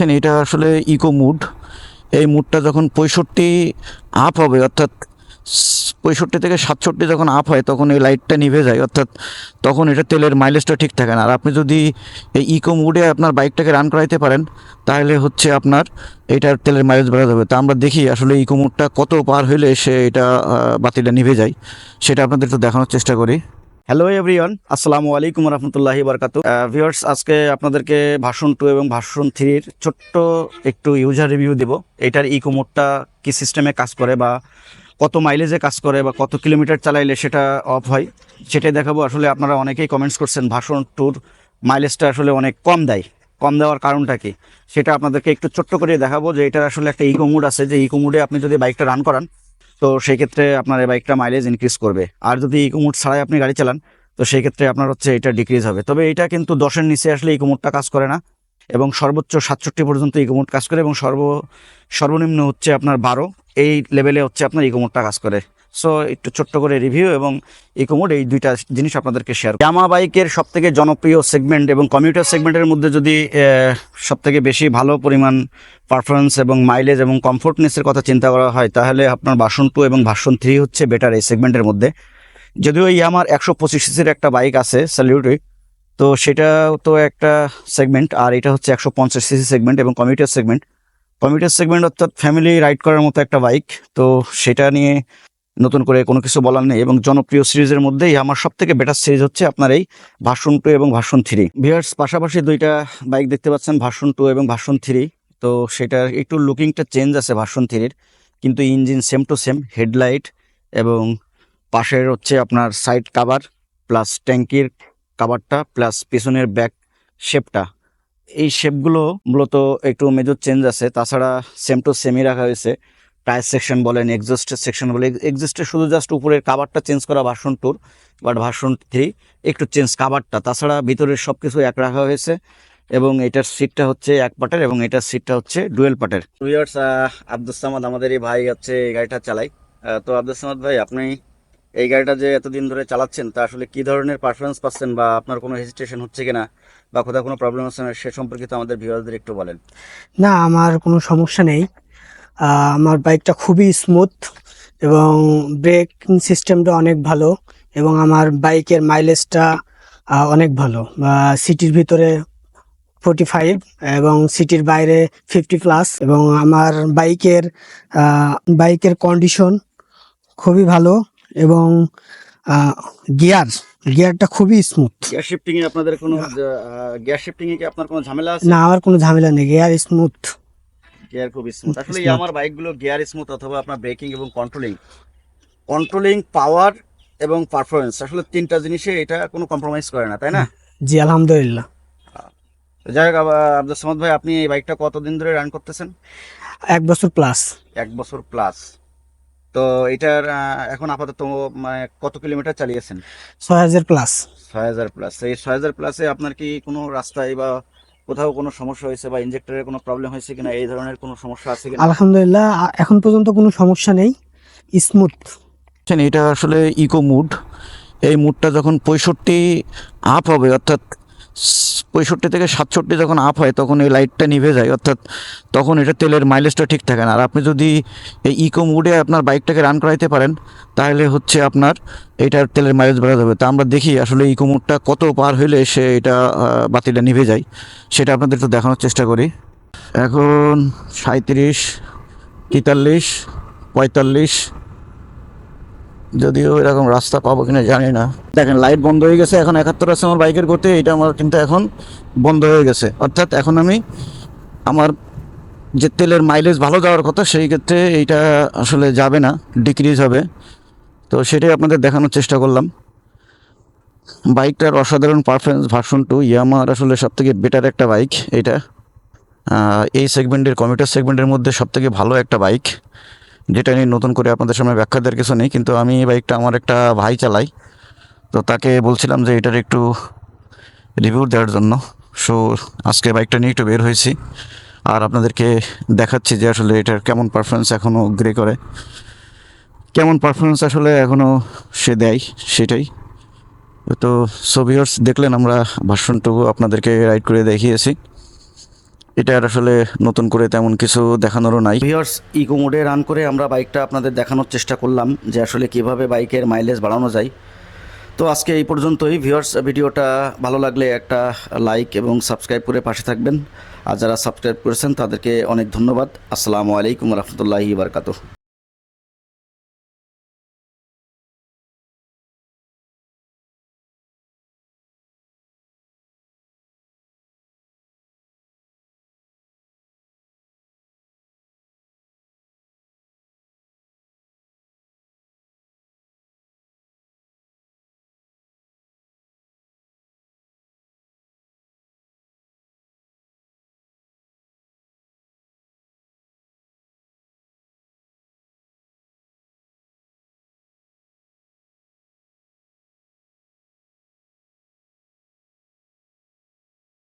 এটা আসলে eco mood এই মুডটা যখন পঁয়ষট্টি আপ হবে, অর্থাৎ পঁয়ষট্টি থেকে সাতষট্টি যখন আপ হয়, তখন এই লাইটটা নিভে যায়, অর্থাৎ তখন এটা তেলের মাইলেজটা ঠিক থাকে না। আর আপনি যদি এই ইকো মুডে আপনার বাইকটাকে রান করাইতে পারেন, তাহলে হচ্ছে আপনার এটার তেলের মাইলেজ বাড়া যাবে তা আমরা দেখি আসলে ইকো মুডটা কত পার হইলে সে এটা বাতিটা নিভে যায়, সেটা আপনাদের একটু দেখানোর চেষ্টা করি। হ্যালো এভরিওয়ান আসসালামু আলাইকুম রহমতুল্লাহি বারকাত ভিউয়ার্স আজকে আপনাদেরকে ভাষণ টু এবং ভাষণ থ্রির ছোট্ট একটু ইউজার রিভিউ দেব। এটার ইকো মোডটা কি সিস্টেমে কাজ করে বা কত মাইলেজে কাজ করে বা কত কিলোমিটার চালাইলে সেটা অফ হয়, সেটাই দেখাবো। আসলে আপনারা অনেকেই কমেন্টস করছেন ভাষণ টুর মাইলেজটা আসলে অনেক কম দেয়। কম দেওয়ার কারণটা কি? সেটা আপনাদেরকে একটু ছোট্ট করে দেখাবো যে এটার আসলে একটা ইকো মুড আছে। যে ইকো মুডে আপনি যদি বাইকটা রান করান তো সেই ক্ষেত্রে আপনার এই বাইকটা মাইলেজ ইনক্রিজ করবে। আর যদি ইকোমোড ছাড়াই আপনি গাড়ি চালান, তো সেই ক্ষেত্রে আপনার হচ্ছে এটা ডিক্রিজ হবে। তবে এটা কিন্তু দশের নিচে আসলে ইকোমোডটা কাজ করে না। এবং সর্বোচ্চ সাতষট্টি পর্যন্ত ইকোমোড কাজ করে এবং সর্ব, সর্বনিম্ন হচ্ছে আপনার বারো। এই লেভেলে হচ্ছে আপনার ইকোমোডটা কাজ করে। সো একটু ছোট্ট করে রিভিউ এবং ইকোমোড এই দুইটা জিনিস আপনাদেরকে শেয়ার ইয়ামা বাইকের সব থেকে জনপ্রিয় সেগমেন্ট এবং কমিউটার সেগমেন্টের মধ্যে যদি সব থেকে বেশি ভালো পরিমাণ পারফরমেন্স এবং মাইলেজ এবং কমফোর্টনেসের কথা চিন্তা করা হয়, তাহলে আপনার ভাষণ টু এবং ভাষণ থ্রি হচ্ছে বেটার এই সেগমেন্টের মধ্যে। যদিও এই আমার একশো পঁচিশ সিসির একটা বাইক আছে স্যালিউটি তো সেটাও তো একটা সেগমেন্ট আর এটা হচ্ছে একশো পঞ্চাশ সিসি সেগমেন্ট এবং কমিউটার সেগমেন্ট কমিউটার সেগমেন্ট অর্থাৎ ফ্যামিলি রাইড করার মতো একটা বাইক তো সেটা নিয়ে নতুন করে কোনো কিছু বলার নেই এবং জনপ্রিয় সিরিজের মধ্যেই আমার সব থেকে বেটার সিরিজ হচ্ছে আপনার এই ভাষণ টু এবং ভাষণ থ্রি ভিয়ার্স পাশাপাশি দুইটা বাইক দেখতে পাচ্ছেন, ভাষণ টু এবং ভাষণ থ্রি তো সেটার একটু লুকিংটা চেঞ্জ আছে ভার্সন থ্রির কিন্তু engine same to same headlight এবং পাশের হচ্ছে আপনার সাইড কাভার প্লাস ট্যাঙ্কির কাভারটা প্লাস পিছনের ব্যাক শেপটা এই শেপগুলো মূলত একটু মেজর চেঞ্জ আছে। তাছাড়া সেম টু সেমই রাখা হয়েছে। টায়ার সেকশন বলেন এক্সস্টের সেকশন বলে এক্সস্টের শুধু জাস্ট উপরের কাভারটা চেঞ্জ করা ভার্সন টুর বাট ভার্সন থ্রি একটু চেঞ্জ কাভারটা তাছাড়া ভিতরের সব কিছু এক রাখা হয়েছে এবং এটার সিটটা হচ্ছে এক পাটের এবং এটার সিটটা হচ্ছে ডুয়েল পাটের। ভিউয়ার্স আব্দুল সামাদ আমাদের এই ভাই হচ্ছে এই গাড়িটা চালাই তো আব্দুল সামাদ ভাই আপনি এই গাড়িটা যে এতদিন ধরে চালাচ্ছেন তা আসলে কি ধরনের পারফরমেন্স পাচ্ছেন বা আপনার কোনো হেজিটেশন হচ্ছে কিনা বা কোথাও কোনো প্রবলেম হচ্ছে না সে সম্পর্কিত আমাদের ভিউয়ারদের একটু বলেন। না আমার কোনো সমস্যা নেই। আমার বাইকটা খুবই স্মুথ এবং ব্রেকিং সিস্টেমটা অনেক ভালো এবং আমার বাইকের মাইলেজটা অনেক ভালো। সিটির ভিতরে ফোর্টি ফাইভ এবং সিটির বাইরে ফিফটি প্লাস এবং আমার বাইকের বাইকের কন্ডিশন খুবই ভালো এবং গিয়ার গিয়ারটা খুবই স্মুথ গ্যাস শিফটিং এ আপনাদের কোনো গিয়ার শিফটিং এ কি আপনার কোনো ঝামেলা আছে? না আমার কোনো ঝামেলা নেই গিয়ার স্মুথ গিয়ার খুব স্মুথ আসলে Smooth. আমার বাইকগুলো গিয়ার স্মুথ অথবা আপনার ব্রেকিং এবং কন্ট্রোলিং কন্ট্রোলিং পাওয়ার এবং পারফরমেন্স আসলে তিনটা জিনিসে এটা কোনো কম্প্রোমাইজ করে না তাই না? জি আলহামদুলিল্লাহ। যাই হোক আব্দুল সামাদ ভাই আপনি এই বাইকটা কতদিন ধরে রান করতেছেন? এক বছর প্লাস এক বছর প্লাস তো এটার এখন আপাতত মানে কত কিলোমিটার চালিয়েছেন? ছয় হাজার প্লাস ছয় হাজার প্লাস এই ছয় হাজার প্লাসে আপনার কি কোনো রাস্তায় বা কোথাও কোনো সমস্যা হয়েছে বা ইনজেক্টরের কোনো প্রবলেম হয়েছে কিনা এই ধরনের কোনো সমস্যা আছে কিনা? আলহামদুলিল্লাহ এখন পর্যন্ত কোনো সমস্যা নেই। স্মুথ এটা আসলে ইকো মুড এই মুডটা যখন পঁয়ষট্টি আপ হবে অর্থাৎ পঁয়ষট্টি থেকে সাতষট্টি যখন আপ হয়, তখন এই লাইটটা নিভে যায়। অর্থাৎ তখন এটা তেলের মাইলেজটা ঠিক থাকে না। আর আপনি যদি এই ইকো মুডে আপনার বাইকটাকে রান করাইতে পারেন, তাহলে হচ্ছে আপনার এটার তেলের মাইলেজ বাড়া যাবে তা আমরা দেখি আসলে ইকো মুডটা কত পার হইলে সে এটা বাতিটা নিভে যায়। সেটা আপনাদের একটু দেখানোর চেষ্টা করি। এখন সাঁত্রিশ তেতাল্লিশ, পঁয়তাল্লিশ যদিও এরকম রাস্তা পাবো কিনা জানি না। দেখেন লাইট বন্ধ হয়ে গেছে, এখন একাত্তর আছে আমার বাইকের গতি, এটা আমার কিন্তু এখন বন্ধ হয়ে গেছে। অর্থাৎ এখন আমি আমার যে তেলের মাইলেজ ভালো যাওয়ার কথা, সেই ক্ষেত্রে এইটা আসলে যাবে না ডিক্রিজ হবে। তো সেটাই আপনাদের দেখানোর চেষ্টা করলাম। বাইকটার অসাধারণ পারফরমেন্স ভার্সন টু ইয়ামার আসলে সবথেকে বেটার একটা বাইক এটা। এই সেগমেন্টের কমিউটার সেগমেন্টের মধ্যে সবথেকে ভালো একটা বাইক যেটা নিয়ে নতুন করে আপনাদের সামনে ব্যাখ্যা দেওয়ার কিছু নেই, কিন্তু আমি এই বাইকটা আমার একটা ভাই চালাই। তো তাকে বলছিলাম যে এটার একটু রিভিউ দেওয়ার জন্য। সো আজকে বাইকটা নিয়ে একটু বের হয়েছি আর আপনাদেরকে দেখাচ্ছি যে আসলে এটার কেমন পারফরমেন্স এখনও গ্রে করে। কেমন পারফরমেন্স আসলে এখনও সে দেয়, সেটাই। তো সোভিয়ার্স দেখলেন আমরা ভার্সনটুকু আপনাদেরকে রাইড করে দেখিয়েছি। এটার আসলে নতুন করে তেমন কিছু দেখানোরও নাই। ভিওর্স ইকো মোডে রান করে আমরা বাইকটা আপনাদের দেখানোর চেষ্টা করলাম যে আসলে কীভাবে বাইকের মাইলেজ বাড়ানো যায়। তো আজকে এই পর্যন্তই। ভিউয়ার্স ভিডিওটা ভালো লাগলে একটা লাইক এবং সাবস্ক্রাইব করে পাশে থাকবেন। আর যারা সাবস্ক্রাইব করেছেন, তাদেরকে অনেক ধন্যবাদ। আসসালামু আলাইকুম রহমতুল্লাহি বারকাতুহ।